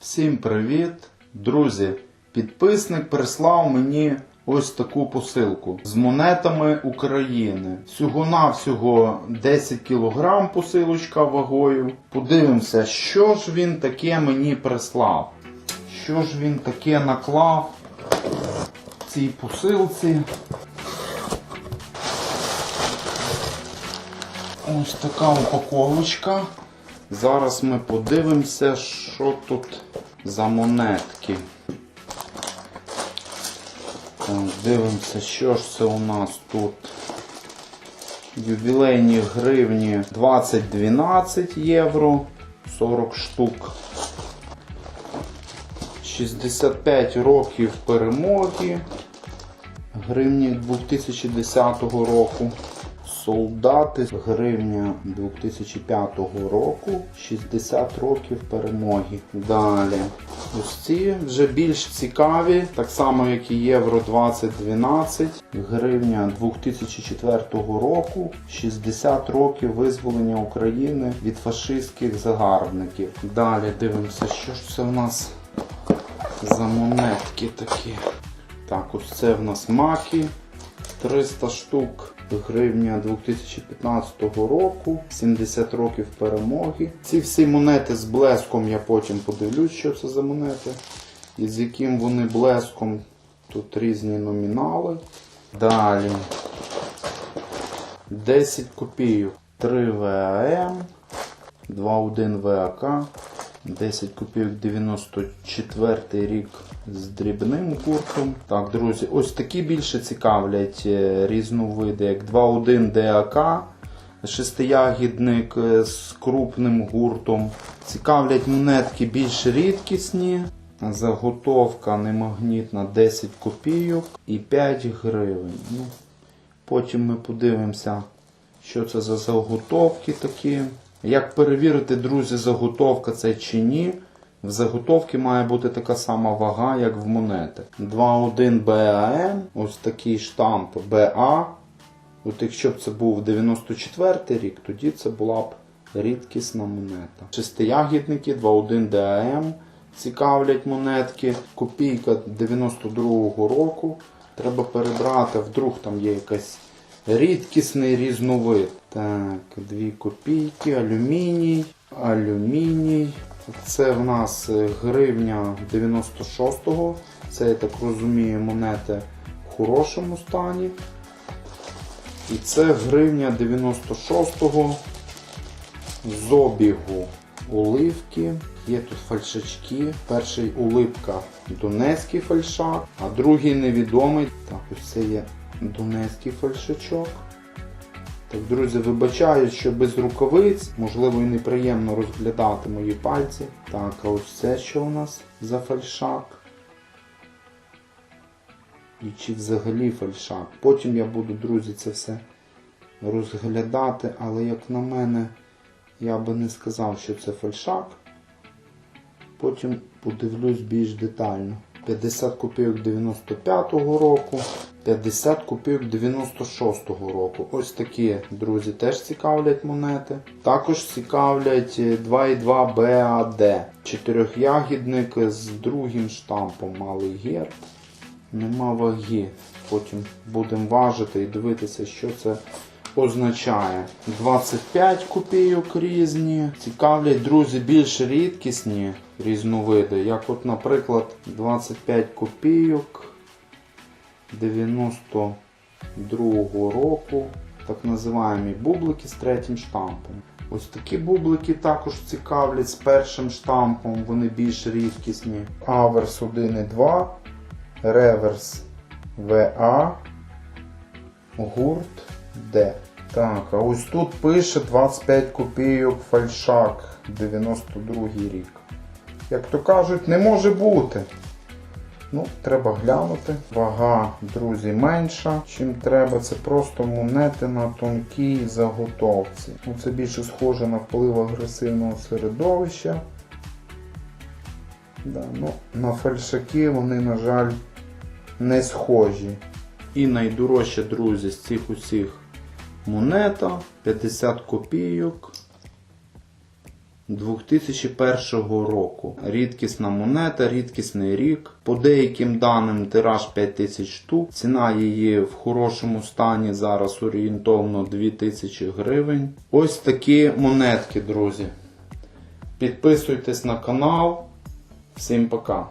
Всім привіт! Друзі! Підписник прислав мені ось таку посилку з монетами України. Всього-навсього 10 кг посилочка вагою. Подивимося, що ж він таке мені прислав. Що ж він таке наклав в цій посилці. Ось така упаковочка. Зараз ми подивимося, що тут за монетки. Дивимося, що ж це у нас тут. Ювілейні гривні 20-12 євро, 40 штук. 65 років перемоги. Гривні 2010 року. Солдати гривня 2005 року, 60 років перемоги. Далі. Ось ці вже більш цікаві, так само як і Євро 2012, гривня 2004 року, 60 років визволення України від фашистських загарбників. Далі дивимося, що ж це в нас за монетки такі. Так, ось це в нас маки. 300 штук гривня 2015 року, 70 років перемоги. Ці всі монети з блеском я потім подивлюсь, що це за монети. І з яким вони блеском. Тут різні номінали. Далі 10 копійок. 3 ВАМ, 2,1 ВАК, 10 копійок 94 рік з дрібним курсом. Так, друзі, ось такі більше цікавлять е, різновиди, як 2.1 ДАК, шестиягідник е, з крупним гуртом. Цікавлять монетки більш рідкісні. Заготовка немагнітна 10 копійок і 5 гривень. Ну, потім ми подивимося, що це за заготовки такі. Як перевірити, друзі, заготовка це чи ні? В заготовці має бути така сама вага, як в монети. 2.1 BAM, ось такий штамп BA. От якщо б це був 94 рік, тоді це була б рідкісна монета. Шестиягідники 2.1 DAM цікавлять монетки. Копійка 92-го року. Треба перебрати, вдруг там є якась рідкісний різновид. Так, дві копійки, алюміній, алюміній. Це в нас е, гривня 96-го. Це, я так розумію, монети в хорошому стані. І це гривня 96-го з обігу оливки. Є тут фальшачки. Перший улипка донецький фальшак, а другий невідомий. Так, ось це є донецький фальшачок. Так, друзі, вибачаю, що без рукавиць, можливо, і неприємно розглядати мої пальці. Так, а ось це що у нас за фальшак? І чи взагалі фальшак? Потім я буду, друзі, це все розглядати, але як на мене, я би не сказав, що це фальшак. Потім подивлюсь більш детально. 50 копійок 95-го року, 50 копійок 96-го року. Ось такі, друзі, теж цікавлять монети. Також цікавлять 2,2 BAD. Чотирьохягідник з другим штампом малий герб. Нема ваги. Потім будемо важити і дивитися, що це означає. 25 копійок різні. Цікавлять, друзі, більш рідкісні різновиди. Як от, наприклад, 25 копійок 92-го року. Так називаємо бублики з третім штампом. Ось такі бублики також цікавлять з першим штампом, вони більш рідкісні. Аверс 1,2, реверс ВА, гурт Д. Так, а ось тут пише 25 копійок фальшак 92 рік. Як то кажуть, не може бути. Ну, треба глянути. Вага, друзі, менша, чим треба. Це просто монети на тонкій заготовці. Ну, Це більше схоже на вплив агресивного середовища. Да, ну, на фальшаки вони, на жаль, не схожі. І найдорожче, друзі, з цих усіх монета 50 копійок. 2001 року. Рідкісна монета, рідкісний рік. По деяким даним тираж 5000 штук. Ціна її в хорошому стані зараз орієнтовно 2000 гривень. Ось такі монетки, друзі. Підписуйтесь на канал. Всім пока.